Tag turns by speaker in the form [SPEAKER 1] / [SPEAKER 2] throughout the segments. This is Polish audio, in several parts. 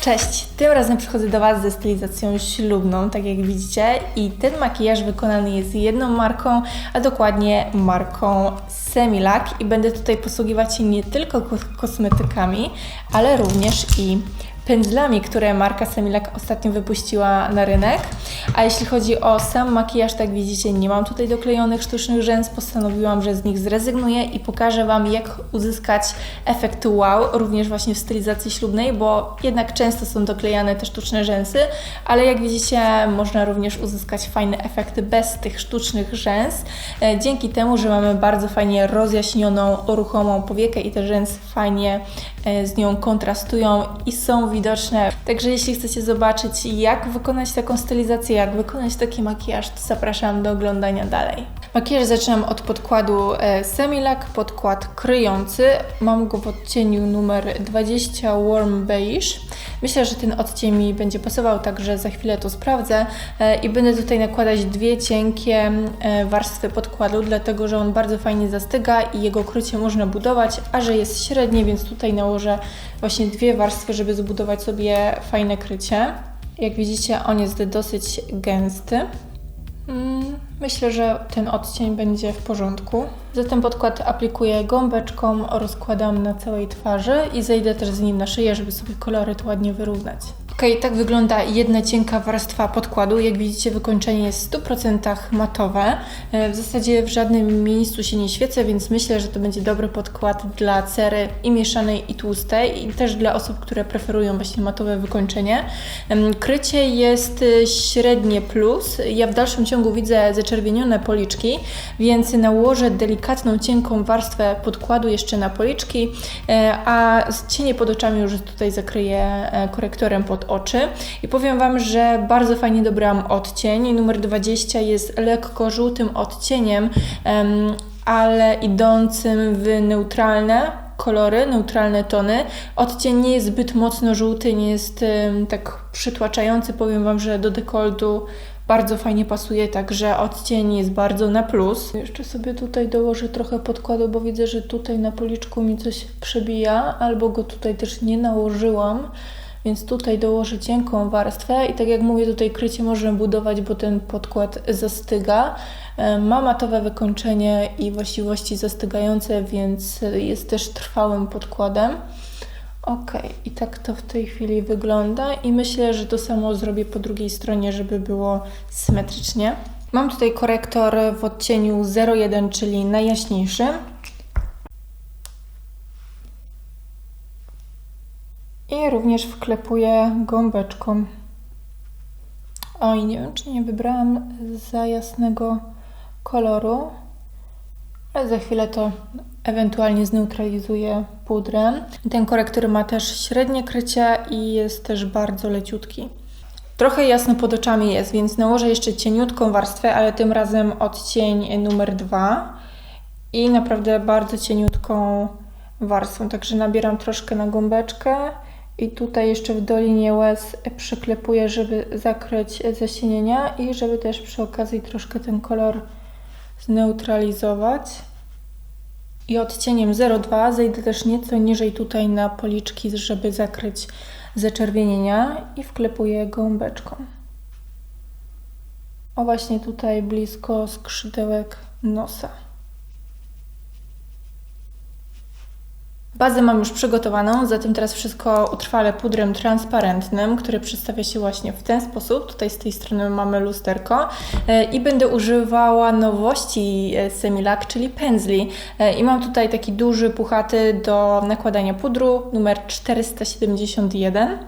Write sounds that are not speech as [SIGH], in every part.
[SPEAKER 1] Cześć! Tym razem przychodzę do Was ze stylizacją ślubną, tak jak widzicie, i ten makijaż wykonany jest jedną marką, a dokładnie marką Semilac i będę tutaj posługiwać się nie tylko kos- kosmetykami, ale również i pędzlami, które marka Semilac ostatnio wypuściła na rynek. A jeśli chodzi o sam makijaż, tak widzicie, nie mam tutaj doklejonych sztucznych rzęs. Postanowiłam, że z nich zrezygnuję i pokażę Wam, jak uzyskać efekt wow, również właśnie w stylizacji ślubnej, bo jednak często są doklejane te sztuczne rzęsy, ale jak widzicie, można również uzyskać fajne efekty bez tych sztucznych rzęs, e, dzięki temu, że mamy bardzo fajnie rozjaśnioną, ruchomą powiekę i te rzęsy fajnie e, z nią kontrastują i są widoczne. Także jeśli chcecie zobaczyć, jak wykonać taką stylizację, jak wykonać taki makijaż, to zapraszam do oglądania dalej. Makijaż zaczynam od podkładu e, Semilac, podkład kryjący. Mam go w odcieniu numer 20 Warm Beige. Myślę, że ten odcień mi będzie pasował, także za chwilę to sprawdzę. E, I będę tutaj nakładać dwie cienkie e, warstwy podkładu, dlatego że on bardzo fajnie zastyga i jego krycie można budować, a że jest średnie, więc tutaj nałożę właśnie dwie warstwy, żeby zbudować sobie fajne krycie. Jak widzicie, on jest dosyć gęsty. Myślę, że ten odcień będzie w porządku. Zatem podkład aplikuję gąbeczką, rozkładam na całej twarzy i zejdę też z nim na szyję, żeby sobie koloryt ładnie wyrównać. Ok, tak wygląda jedna cienka warstwa podkładu. Jak widzicie, wykończenie jest w 100% matowe. E, W zasadzie w żadnym miejscu się nie świecę, więc myślę, że to będzie dobry podkład dla cery i mieszanej, i tłustej, i też dla osób, które preferują właśnie matowe wykończenie. Krycie jest y, średnie plus. Ja w dalszym ciągu widzę zaczerwienione policzki, więc nałożę delikatną, cienką warstwę podkładu jeszcze na policzki, e, a cienie pod oczami już tutaj zakryję e, korektorem pod oczy. I powiem Wam, że bardzo fajnie dobrałam odcień. Numer 20 jest lekko żółtym odcieniem, em, ale idącym w neutralne kolory, neutralne tony. Odcień nie jest zbyt mocno żółty, nie jest tak przytłaczający. Powiem Wam, że do dekoltu bardzo fajnie pasuje, także odcień jest bardzo na plus. Jeszcze sobie tutaj dołożę trochę podkładu, bo widzę, że tutaj na policzku mi coś przebija, albo go tutaj też nie nałożyłam. Więc tutaj dołożę cienką warstwę i tak jak mówię, tutaj krycie możemy budować, bo ten podkład zastyga. E, Ma matowe wykończenie i właściwości zastygające, więc jest też trwałym podkładem. Ok, i tak to w tej chwili wygląda i myślę, że to samo zrobię po drugiej stronie, żeby było symetrycznie. Mam tutaj korektor w odcieniu 01, czyli najjaśniejszy. I również wklepuję gąbeczką. Oj, nie wiem, czy nie wybrałam za jasnego koloru, ale za chwilę to ewentualnie zneutralizuję pudrem. Ten korektor ma też średnie krycie i jest też bardzo leciutki. Trochę jasno pod oczami jest, więc nałożę jeszcze cieniutką warstwę, ale tym razem odcień numer 2 i naprawdę bardzo cieniutką warstwą. Także nabieram troszkę na gąbeczkę i tutaj jeszcze w dolinie łez przyklepuję, żeby zakryć zasienienia i żeby też przy okazji troszkę ten kolor zneutralizować. I odcieniem 02 zejdę też nieco niżej tutaj na policzki, żeby zakryć zaczerwienienia i wklepuję gąbeczką. O właśnie tutaj blisko skrzydełek nosa. Bazę mam już przygotowaną, zatem teraz wszystko utrwalę pudrem transparentnym, który przedstawia się właśnie w ten sposób. Tutaj z tej strony mamy lusterko e, i będę używała nowości e, Semilac, czyli pędzli. E, I mam tutaj taki duży, puchaty do nakładania pudru, numer 471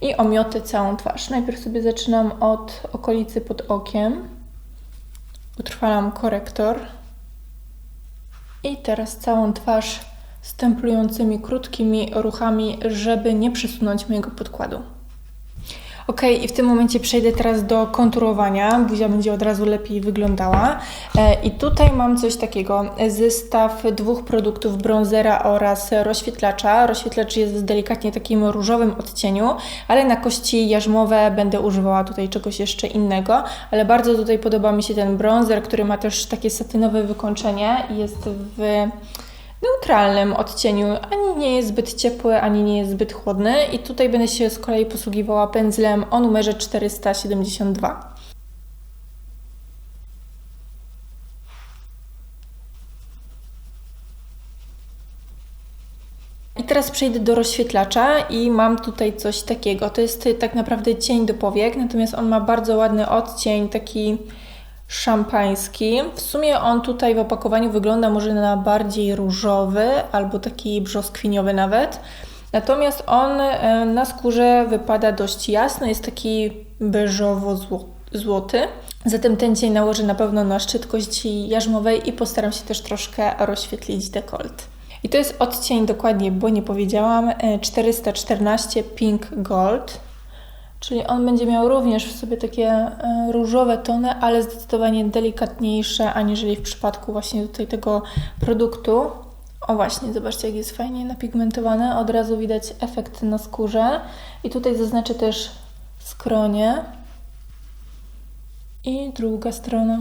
[SPEAKER 1] i omioty całą twarz. Najpierw sobie zaczynam od okolicy pod okiem. Utrwalam korektor. I teraz całą twarz stemplującymi krótkimi ruchami, żeby nie przesunąć mojego podkładu. Ok, i w tym momencie przejdę teraz do konturowania. Buzia będzie od razu lepiej wyglądała. E, I tutaj mam coś takiego. Zestaw dwóch produktów bronzera oraz rozświetlacza. Rozświetlacz jest w delikatnie takim różowym odcieniu, ale na kości jarzmowe będę używała tutaj czegoś jeszcze innego. Ale bardzo tutaj podoba mi się ten bronzer, który ma też takie satynowe wykończenie jest w neutralnym odcieniu. Ani nie jest zbyt ciepły, ani nie jest zbyt chłodny. I tutaj będę się z kolei posługiwała pędzlem o numerze 472. I teraz przejdę do rozświetlacza i mam tutaj coś takiego. To jest tak naprawdę cień do powiek, natomiast on ma bardzo ładny odcień, taki szampański. W sumie on tutaj w opakowaniu wygląda może na bardziej różowy albo taki brzoskwiniowy nawet. Natomiast on e, na skórze wypada dość jasno, jest taki beżowo-złoty. Zatem ten cień nałożę na pewno na szczyt kości jarzmowej i postaram się też troszkę rozświetlić dekolt. I to jest odcień dokładnie, bo nie powiedziałam, 414 e, Pink Gold. Czyli on będzie miał również w sobie takie e, różowe tony, ale zdecydowanie delikatniejsze, aniżeli w przypadku właśnie tutaj tego produktu. O właśnie, zobaczcie jak jest fajnie napigmentowane. Od razu widać efekt na skórze. I tutaj zaznaczę też skronie. I druga strona.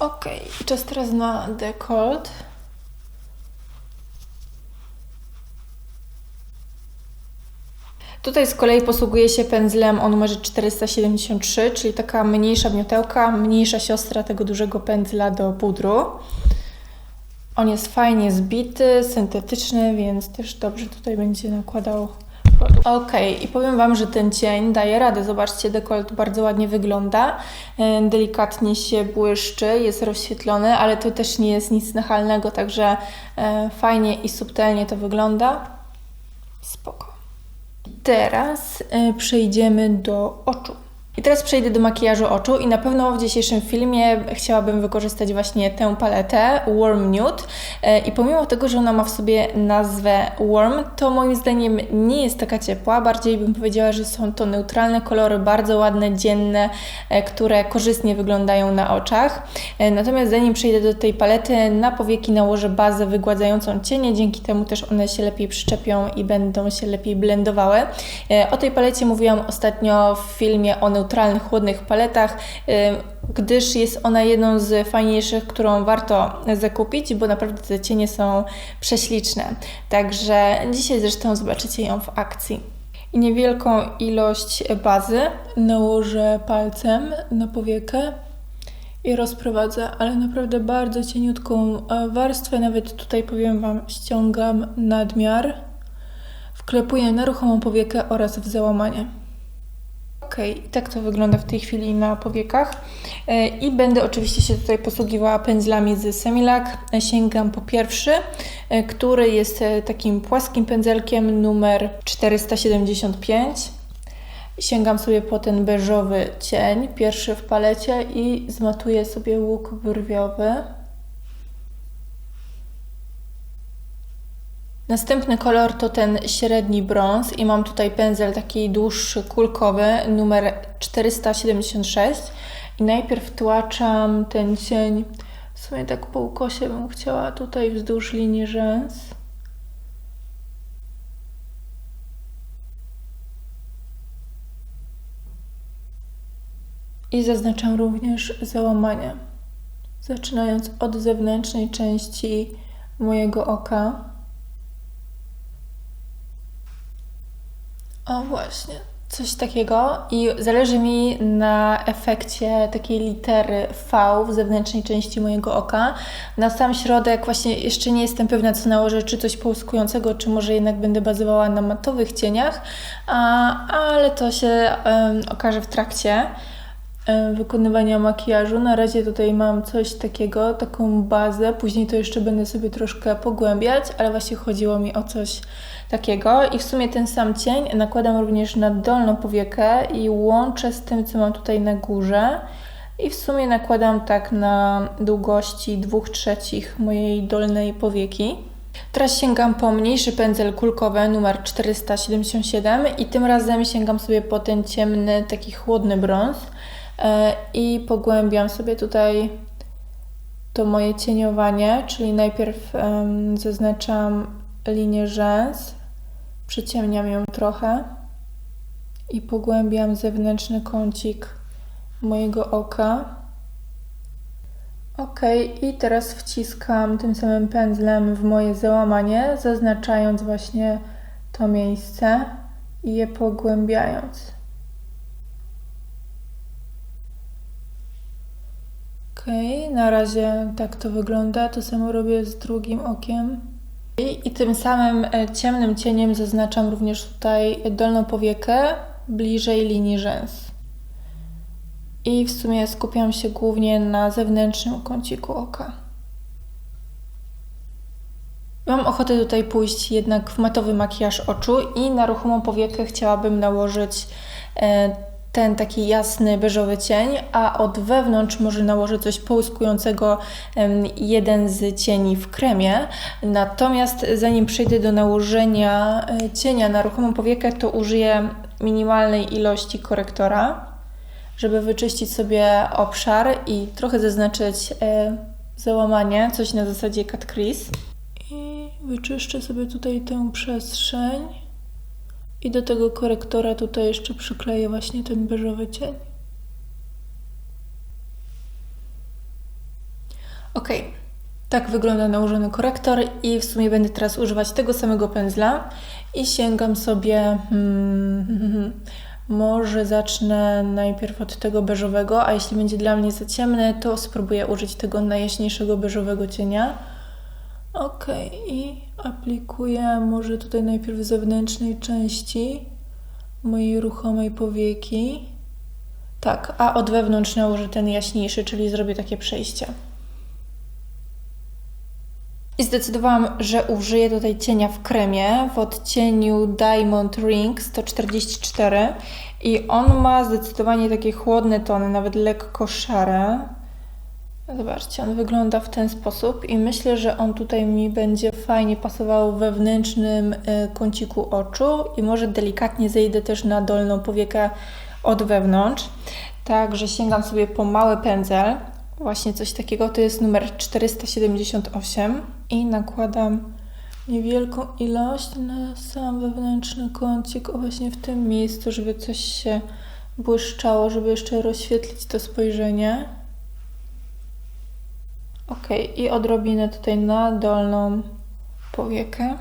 [SPEAKER 1] Ok, czas teraz na dekolt. Tutaj z kolei posługuję się pędzlem o numerze 473, czyli taka mniejsza wniotełka, mniejsza siostra tego dużego pędzla do pudru. On jest fajnie zbity, syntetyczny, więc też dobrze tutaj będzie nakładał produkt. Ok, i powiem Wam, że ten cień daje radę. Zobaczcie, dekolt bardzo ładnie wygląda, delikatnie się błyszczy, jest rozświetlony, ale to też nie jest nic nachalnego, także e, fajnie i subtelnie to wygląda. Spoko. Teraz y, przejdziemy do oczu. I teraz przejdę do makijażu oczu i na pewno w dzisiejszym filmie chciałabym wykorzystać właśnie tę paletę Warm Nude e, i pomimo tego, że ona ma w sobie nazwę Warm, to moim zdaniem nie jest taka ciepła, bardziej bym powiedziała, że są to neutralne kolory, bardzo ładne, dzienne, e, które korzystnie wyglądają na oczach. E, natomiast zanim przejdę do tej palety, na powieki nałożę bazę wygładzającą cienie, dzięki temu też one się lepiej przyczepią i będą się lepiej blendowały. O tej palecie mówiłam ostatnio w filmie o neutralnych neutralnych, chłodnych paletach, y, gdyż jest ona jedną z fajniejszych, którą warto zakupić, bo naprawdę te cienie są prześliczne. Także dzisiaj zresztą zobaczycie ją w akcji. I niewielką ilość bazy nałożę palcem na powiekę i rozprowadzę, ale naprawdę bardzo cieniutką warstwę, nawet tutaj powiem Wam, ściągam nadmiar, wklepuję na ruchomą powiekę oraz w załamanie. Ok, tak to wygląda w tej chwili na powiekach. E, I będę oczywiście się tutaj posługiwała pędzlami z Semilac. E, sięgam po pierwszy, e, który jest takim płaskim pędzelkiem numer 475. Sięgam sobie po ten beżowy cień, pierwszy w palecie i zmatuję sobie łuk brwiowy. Następny kolor to ten średni brąz i mam tutaj pędzel taki dłuższy, kulkowy, numer 476 i najpierw tłaczam ten cień w sumie tak po ukosie bym chciała tutaj wzdłuż linii rzęs. I zaznaczam również załamanie, zaczynając od zewnętrznej części mojego oka. O właśnie, coś takiego i zależy mi na efekcie takiej litery V w zewnętrznej części mojego oka. Na sam środek właśnie jeszcze nie jestem pewna, co nałożę, czy coś połyskującego, czy może jednak będę bazowała na matowych cieniach, a, ale to się um, okaże w trakcie wykonywania makijażu. Na razie tutaj mam coś takiego, taką bazę, później to jeszcze będę sobie troszkę pogłębiać, ale właśnie chodziło mi o coś takiego i w sumie ten sam cień nakładam również na dolną powiekę i łączę z tym, co mam tutaj na górze i w sumie nakładam tak na długości 2 trzecich mojej dolnej powieki. Teraz sięgam po mniejszy pędzel kulkowy numer 477 i tym razem sięgam sobie po ten ciemny, taki chłodny brąz e, i pogłębiam sobie tutaj to moje cieniowanie, czyli najpierw um, zaznaczam linię rzęs, przyciemniam ją trochę i pogłębiam zewnętrzny kącik mojego oka. Ok, i teraz wciskam tym samym pędzlem w moje załamanie, zaznaczając właśnie to miejsce i je pogłębiając. Ok, na razie tak to wygląda. To samo robię z drugim okiem. I, tym samym e, ciemnym cieniem zaznaczam również tutaj dolną powiekę bliżej linii rzęs i w sumie skupiam się głównie na zewnętrznym kąciku oka. Mam ochotę tutaj pójść jednak w matowy makijaż oczu i na ruchomą powiekę chciałabym nałożyć e, ten taki jasny beżowy cień, a od wewnątrz może nałożę coś połyskującego, jeden z cieni w kremie. Natomiast zanim przejdę do nałożenia e, cienia na ruchomą powiekę, to użyję minimalnej ilości korektora żeby wyczyścić sobie obszar i trochę zaznaczyć e, załamanie, coś na zasadzie cut crease. I wyczyszczę sobie tutaj tę przestrzeń i do tego korektora tutaj jeszcze przykleję właśnie ten beżowy cień. Ok, tak wygląda nałożony korektor i w sumie będę teraz używać tego samego pędzla i sięgam sobie hmm, [LAUGHS] może zacznę najpierw od tego beżowego, a jeśli będzie dla mnie za ciemne, to spróbuję użyć tego najjaśniejszego beżowego cienia. Ok, i aplikuję może tutaj najpierw zewnętrznej części mojej ruchomej powieki. Tak, a od wewnątrz nałożę ten jaśniejszy, czyli zrobię takie przejście. I zdecydowałam, że użyję tutaj cienia w kremie w odcieniu Diamond Ring 144 i on ma zdecydowanie takie chłodne tony, nawet lekko szare. Zobaczcie, on wygląda w ten sposób i myślę, że on tutaj mi będzie fajnie pasował wewnętrznym y, kąciku oczu i może delikatnie zejdę też na dolną powiekę od wewnątrz. Także sięgam sobie po mały pędzel Właśnie coś takiego, to jest numer 478 i nakładam niewielką ilość na sam wewnętrzny kącik, właśnie w tym miejscu, żeby coś się błyszczało, żeby jeszcze rozświetlić to spojrzenie. Ok, i odrobinę tutaj na dolną powiekę.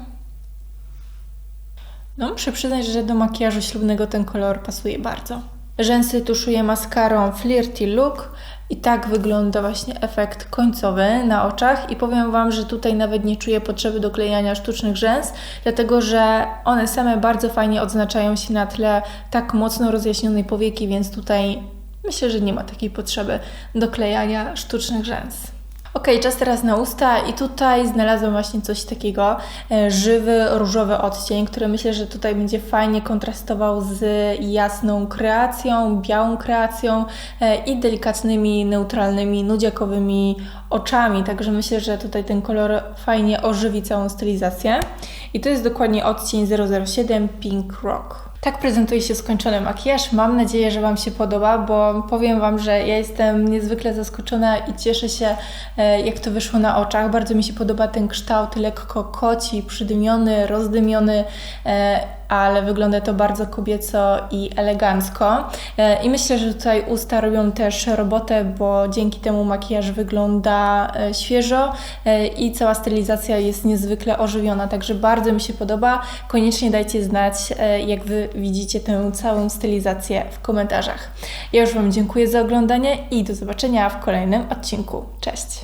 [SPEAKER 1] No, muszę przyznać, że do makijażu ślubnego ten kolor pasuje bardzo. Rzęsy tuszuję maskarą Flirty Look i tak wygląda właśnie efekt końcowy na oczach i powiem Wam, że tutaj nawet nie czuję potrzeby doklejania sztucznych rzęs, dlatego że one same bardzo fajnie odznaczają się na tle tak mocno rozjaśnionej powieki, więc tutaj myślę, że nie ma takiej potrzeby doklejania sztucznych rzęs. Ok, czas teraz na usta i tutaj znalazłam właśnie coś takiego, e, żywy, różowy odcień, który myślę, że tutaj będzie fajnie kontrastował z jasną kreacją, białą kreacją e, i delikatnymi, neutralnymi, nudziakowymi oczami, także myślę, że tutaj ten kolor fajnie ożywi całą stylizację. I to jest dokładnie odcień 007 Pink Rock. Tak prezentuje się skończony makijaż. Mam nadzieję, że Wam się podoba, bo powiem Wam, że ja jestem niezwykle zaskoczona i cieszę się, e, jak to wyszło na oczach. Bardzo mi się podoba ten kształt lekko koci, przydymiony, rozdymiony e, ale wygląda to bardzo kobieco i elegancko. E, I myślę, że tutaj usta robią też robotę, bo dzięki temu makijaż wygląda świeżo i cała stylizacja jest niezwykle ożywiona, także bardzo mi się podoba. Koniecznie dajcie znać, jak Wy widzicie tę całą stylizację w komentarzach. Ja już Wam dziękuję za oglądanie i do zobaczenia w kolejnym odcinku. Cześć!